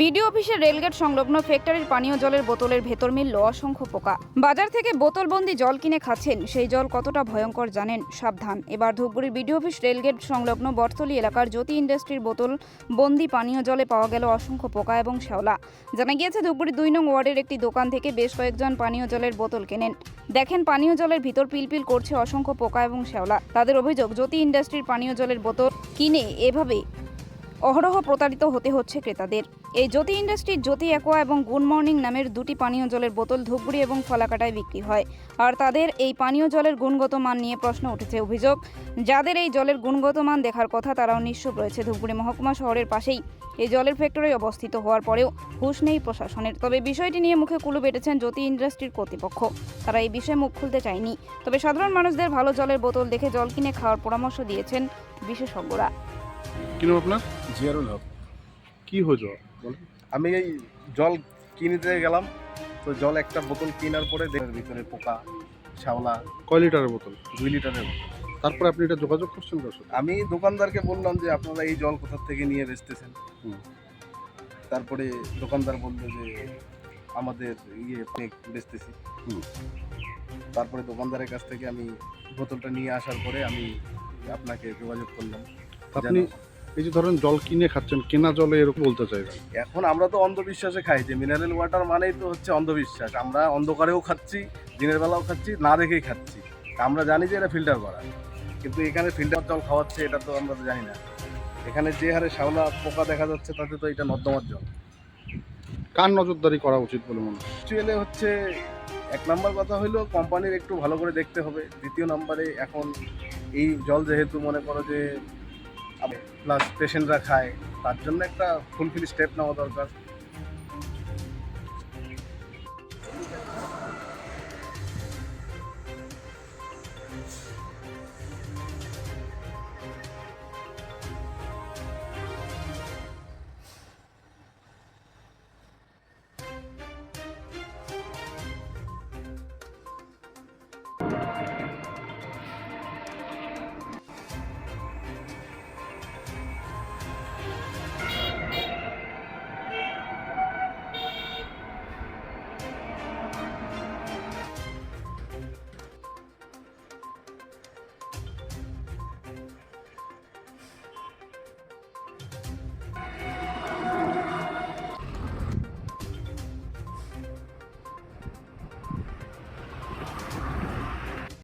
BDO অফিসের rail gate সংলগ্ন ফ্যাক্টরির পানীয় জলের বোতলের ভেতর মিলল অসংখ্য পোকা। বাজার থেকে বোতলবন্দি জল কিনে খাচ্ছেন, সেই জল কতটা ভয়ঙ্কর জানেন সাবধান। এবার ধূপগুড়ির বিডিও অফিস রেলগেট সংলগ্ন বটতলি এলাকার জ্যোতি ইন্ডাস্ট্রির বোতল বন্দি পানীয় জলে পাওয়া গেল অসংখ্য পোকা এবং শ্যাওলা। জানা গিয়েছে ধূপগুড়ি দুই নং ওয়ার্ডের একটি দোকান থেকে বেশ কয়েকজন পানীয় জলের বোতল কেনেন। দেখেন, পানীয় জলের ভিতর পিলপিল করছে অসংখ্য পোকা এবং শ্যাওলা। তাদের অভিযোগ, জ্যোতি ইন্ডাস্ট্রির পানীয় জলের বোতল কিনে এভাবে অহরহ প্রতারিত হতে হচ্ছে ক্রেতাদের। এই জ্যোতি ইন্ডাস্ট্রির জ্যোতি অ্যাকোয়া এবং গুড মর্নিং নামের দুটি পানীয় জলের বোতল ধূপগুড়ি এবং ফলাকাটায় বিক্রি হয়। আর তাদের এই পানীয় জলের গুণগত মান নিয়ে প্রশ্ন উঠেছে অভিযোগ। যাদের এই জলের গুণগত মান দেখার কথা তারাও নিশ্চুপ রয়েছে ধূপগুড়ি মহকুমা শহরের পাশেই। এই জলের ফ্যাক্টরি অবস্থিত হওয়ার পরেও হুশ নেই প্রশাসনের। তবে বিষয়টি নিয়ে মুখে কুলু বেটেছেন জ্যোতি ইন্ডাস্ট্রির কর্তৃপক্ষ। তারা এই বিষয়ে মুখ খুলতে চায়নি। তবে সাধারণ মানুষদের ভালো জলের বোতল দেখে জল কিনে খাওয়ার পরামর্শ দিয়েছেন বিশেষজ্ঞরা। কি নাম আপনার? জিয়ারুল হক। কি হয়েছে আমি এই জল কিনতে গেলাম তো জল একটা বোতল কেনার পরে ভিতরে পোকা শ্যাওলা। কয় লিটারের বোতল? দুই লিটারের বোতল। তারপরে আপনি এটা যোগাযোগ করছেন আমি দোকানদারকে বললাম যে আপনারা এই জল কোথার থেকে নিয়ে বেচতেছেন। তারপরে দোকানদার বলল যে আমাদের ইয়ে পেক বেচতেছি। তারপরে দোকানদারের কাছ থেকে আমি বোতলটা নিয়ে আসার পরে আমি আপনাকে যোগাযোগ করলাম। আপনি এই যে ধরেন জল কিনে খাচ্ছেন কেনা জলে এরকম বলতে চাইবেন? এখন আমরা তো অন্ধবিশ্বাসে খাই যে মিনারেল ওয়াটার মানেই তো হচ্ছে অন্ধবিশ্বাস। আমরা অন্ধকারেও খাচ্ছি দিনের বেলাও খাচ্ছি না দেখেই খাচ্ছি। আমরা জানি যে এটা ফিল্টার করা। কিন্তু এখানে ফিল্টার জল খাওয়াচ্ছে এটা তো আমরা তো জানি না। এখানে যে হারে শ্যাওলা পোকা দেখা যাচ্ছে তাতে তো এটা নর্দমার জল। কার নজরদারি করা উচিত বলে মনে হয়? অ্যাকচুয়ালি হচ্ছে এক নম্বর কথা হইল কোম্পানির একটু ভালো করে দেখতে হবে। দ্বিতীয় নম্বরে এখন এই জল যেহেতু মনে করো যে প্লাস পেশেন্টরা খায় তার জন্য একটা ফুলফিল স্টেপ নেওয়া দরকার।